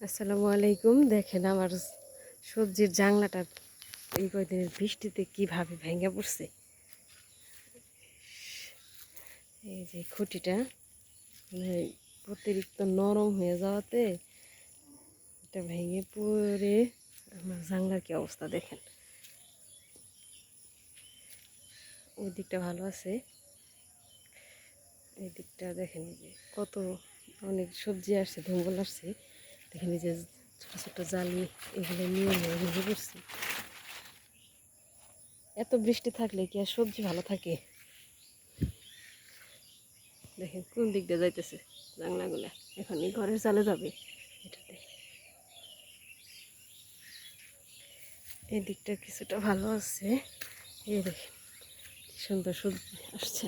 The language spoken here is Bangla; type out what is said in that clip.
আসসালামু আলাইকুম। দেখেন আমার সবজির জাংলাটা এই কয়দিনের বৃষ্টিতে কীভাবে ভেঙে পড়ছে। এই যে খুঁটিটা মানে অতিরিক্ত নরম হয়ে যাওয়াতে এটা ভেঙে পড়ে। আমার জাংলার কি অবস্থা দেখেন। ওই দিকটা ভালো আছে। এই দিকটা দেখেন যে কত অনেক সবজি আসছে ধঙ্গল আসছে। দেখেন যে ছোটো ছোটো জালি, এগুলো নিয়ে নিয়ে ভেঙে পড়ছি। এত বৃষ্টি থাকলে কি আর সবজি ভালো থাকে? দেখেন কোন দিক দিয়ে যাইতেছে জাংলাগুলা এখন এই ঘরের চালে যাবে এটাতে। এই দিকটা কিছুটা ভালো আছে। এই দেখেন, কি সুন্দর সবজি আসছে।